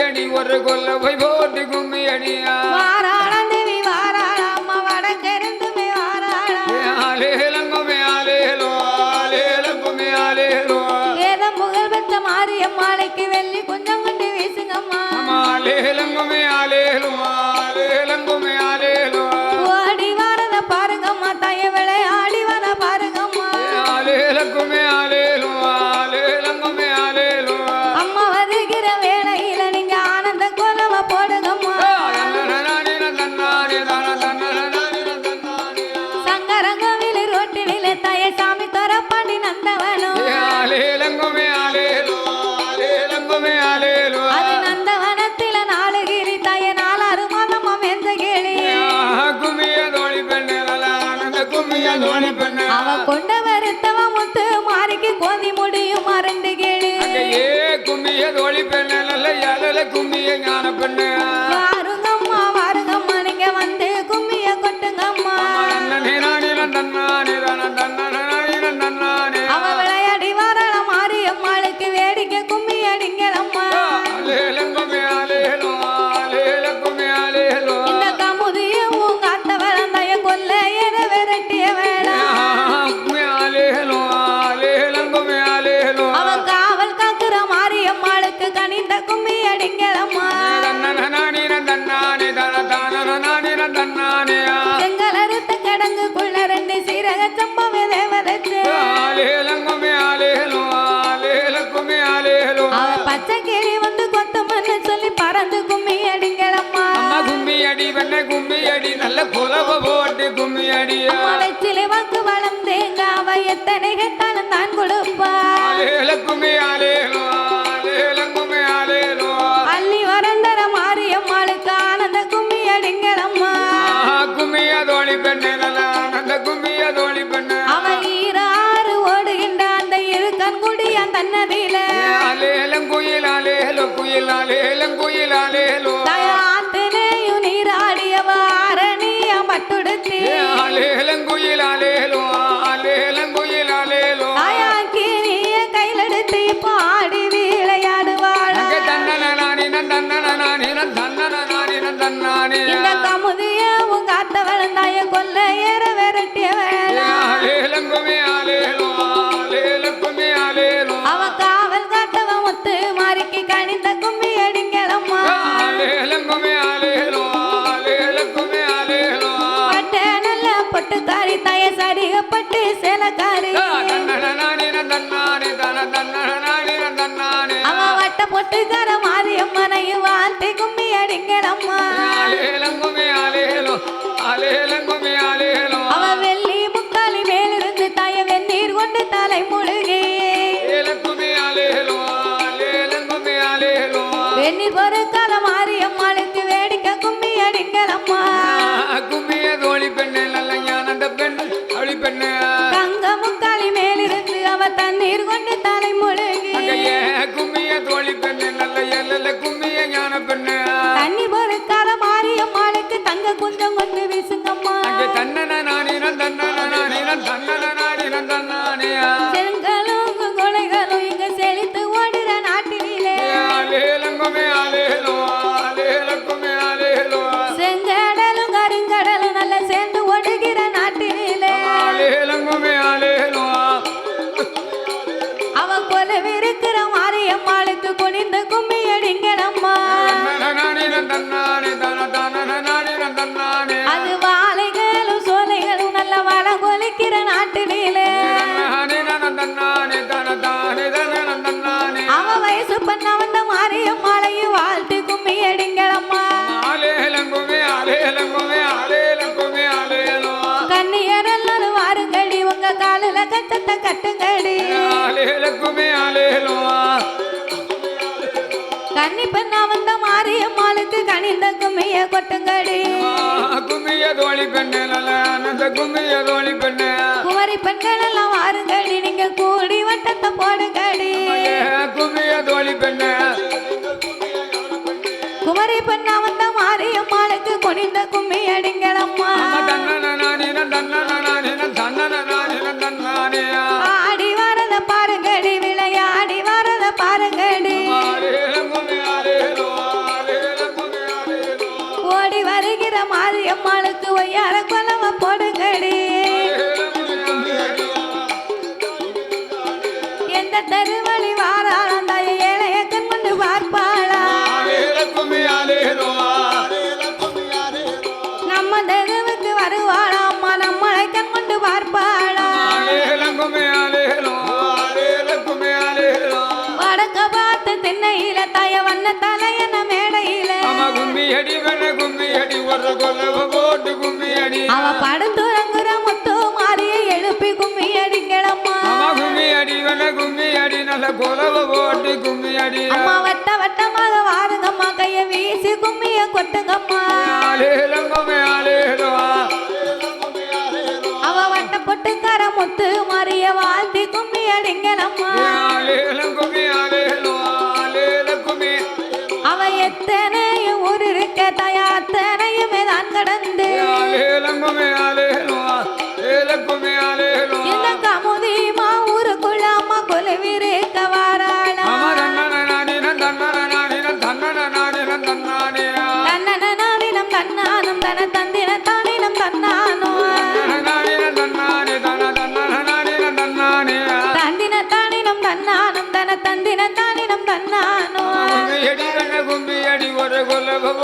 அடி ஒரு கொல்ல போய் போட்டு கும்மி அடியா தேவி வாராளா அம்மா வடக்கிருந்துமே வாராளா. ஆலேலங்குமே ஆலேலோ ஆலேலங்குமே ஆலேலோ ஏதோ புகழ் பெற்ற மாரியம்மாளைக்கு வெள்ளி கொஞ்சம் கொண்டு வீசுங்கம்மா. ஆலேலங்குமே ஆலேலோ அவ கொண்ட வருத்தவ முத்து மாறிக்கு கோதி முடியும் மறந்து கேளு. வாருங்கம்மா வாருங்கம்மா நீங்க வந்து கும்மிய கொட்டுங்கம்மா. கிளி வந்து கொத்தமன்னு சொல்லி பறந்து கும்மி அடிங்களம்மா அம்மா கும்மி அடி பண்ண கும்மி அடி நல்ல குலவ போட்டு கும்மி அடியா வெச்சிலை வாக்கு வளர்ந்தேங்க அவ எத்தனை கேட்டாலும் தான் கொடுப்பா. ஆலேலோ ஆலேலம் குயில் ஆலேலோ ஆலேலம் குயில் ஆலேலோ தாயாக்கி நீய கையிலெடுத்து பாடி விளையாடுவாளா அங்க தன்னன நானின தன்னன நானின தன்னன நானின தன்னானியா இந்த கமுதிய உங்க அத்தை வளர்ந்தாய கொல்ல வட்ட பொட்டுக்கார மாரியம்மனையும் வாழ்த்தி கும்மி ஆலேலோ அவ வெள்ளி முக்காலி மேலிருந்து தாய வெந்நீர் கொண்டு தலை முழுகி. வெந்நீர் பொறுக்காத மாரியம்மாளுக்கு வேடிக்கை கும்மி அடிங்களம்மா கும்மிய தோழி பெண்ணு நல்ல ஞானந்த பெண்ணு அவளி பெண்ணு. தங்க முக்காலி மேலிருந்து அவ தண்ணீர் கொண்டு தலை கும்மிய தோழி பெண்ணு நல்ல எல்ல கும்மிய அது வாழைகளும் சோலைகளும் நல்ல வள கொலிக்கிற தன்னானி அவ வயசு பண்ண வந்த மாரியம்மாளையும் வாழ்த்து கும்மி ஆலேலோ கண்ணியர் எல்லாரும் வாருங்கடி உங்க காலில கச்சத்தை கட்டுங்கடி. ஆலேலக்குமே ஆலேலோ கும்மிய கொட்டுங்கடி. கும்மிய தோழி பெண்ணு நல்ல கும்மிய தோழி பெண்ணு. குமரி பெண்கள் எல்லாம் வாருங்கடி நீங்க கூடி வட்டத்தை போடுங்கடி. கும்மிய தோழி பெண்ணு. குமரி பெண்ணா வந்த மாரியம்மாளுக்கு குனிந்த கும்மி அடிங்களம்மா தன்னன நானின தன்னன நானின தன்னன நானின யார கொலம போடுங்கடி? எந்த தெருவழி வாராளம் தாய ஏழைய கண்மண்டு பார்ப்பாளா? நம்ம தெருவுக்கு வருவாளா? அம்மா நம்மளை கண்மண்டு பார்ப்பாளா? வடக்க பார்த்து திண்ணையில தய தலையன மேடையில. கும்மி அடி வர கும்மி அடி வர கொலவ படுத்துறங்குற முத்து மாறிய எழுப்பி கும்மி அடிங்களம்மா. கும்மி அடி வென கும்மி அடி நல்ல கொலவ போட்டு கும்மி அடி. அம்மா வட்ட வட்டமாக வாருங்கம்மா. கைய வீசி கும்மிய கொட்டுங்கம்மா. அவ வட்ட பொட்டுக்கார முத்து மாறிய வாழ்த்தி கும்மி அடிங்களம்மா. ఎలకుమే ఆలేను ఎలకుమే ఆలేను ఎలకముది మా ఊరు కులమ్మ కొలివి రేఖవారాళ అమరన్న నాని నందన్న నాని నందన్న నాని నందన్నాని తన్నన నాని నం తన్నానం తన తందిన తాని నం తన్నాను నాని నందన్నాని తన తన్నన నాని నందన్నాని తందిన తాని నం తన్నానం తన తందిన తాని నం తన్నాను ఎడి రంగ గుంబి ఎడి ఒరే గొల్ల భవ